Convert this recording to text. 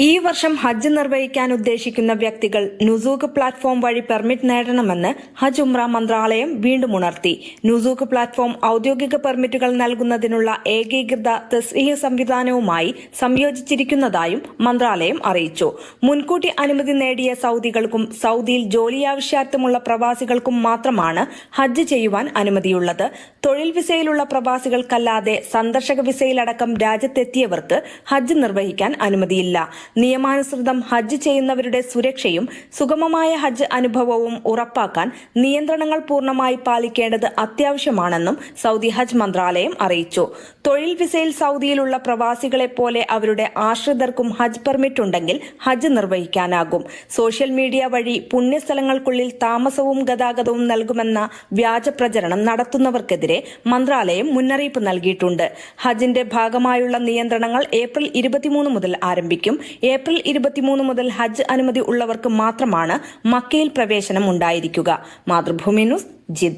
ഈ വർഷം ഹജ്ജ് നിർവഹിക്കാൻ ഉദ്ദേശിക്കുന്ന വ്യക്തികൾ നുസൂക്ക് പ്ലാറ്റ്ഫോം വഴി പെർമിറ്റ് നേടണമെന്ന് ഹജ്ജ് ഉംറ മന്ത്രാലയം വീണ്ടും ഉണർത്തി. നുസൂക്ക് പ്ലാറ്റ്ഫോം ഔദ്യോഗിക പെർമിറ്റുകൾ നൽകുന്നതിനുള്ള ഏകീകൃത തസ്രീഹ് സംവിധാനവുമായി സംയോജിച്ചിരിക്കുന്നതായും മന്ത്രാലയം അറിയിച്ചു. മുൻകൂട്ടി അനുമതി നേടിയ സൗദികൾക്കും സൗദിയിൽ ജോലി ആവശ്യാർത്ഥമുള്ള പ്രവാസികൾക്കും മാത്രമാണ് ഹജ്ജ് ചെയ്യുവാൻ അനുമതിയുള്ളത്. തൊഴിൽ വിസയിലുള്ള പ്രവാസികൾക്കല്ലാതെ സന്ദർശക വിസയിലടക്കം രാജ്യത്തെത്തിയവർക്ക് ഹജ്ജ് നിർവഹിക്കാൻ അനുമതിയില്ല. നിയമാനുസൃതം ഹജ്ജ് ചെയ്യുന്നവരുടെ സുരക്ഷയും സുഗമമായ ഹജ്ജ് അനുഭവവും ഉറപ്പാക്കാൻ നിയന്ത്രണങ്ങൾ പൂർണമായി പാലിക്കേണ്ടത് അത്യാവശ്യമാണെന്നും സൗദി ഹജ്ജ് മന്ത്രാലയം അറിയിച്ചു. തൊഴിൽ വിസയിൽ സൗദിയിലുള്ള പ്രവാസികളെ പോലെ അവരുടെ ആശ്രിതർക്കും ഹജ്ജ് പെർമിറ്റ് ഉണ്ടെങ്കിൽ ഹജ്ജ് നിർവഹിക്കാനാകും. സോഷ്യൽ മീഡിയ വഴി പുണ്യസ്ഥലങ്ങൾക്കുള്ളിൽ താമസവും ഗതാഗതവും നൽകുമെന്ന വ്യാജ പ്രചരണം നടത്തുന്നവർക്കെതിരെ മന്ത്രാലയം മുന്നറിയിപ്പ് നൽകിയിട്ടുണ്ട്. ഹജ്ജിന്റെ ഭാഗമായുള്ള നിയന്ത്രണങ്ങൾ ഏപ്രിൽ ഇരുപത്തിമൂന്ന് മുതൽ ആരംഭിക്കും. ഏപ്രിൽ ഇരുപത്തിമൂന്ന് മുതൽ ഹജ്ജ് അനുമതി ഉള്ളവർക്ക് മാത്രമാണ് മക്കയിൽ പ്രവേശനം ഉണ്ടായിരിക്കുക. Mathrubhumi news Jeddah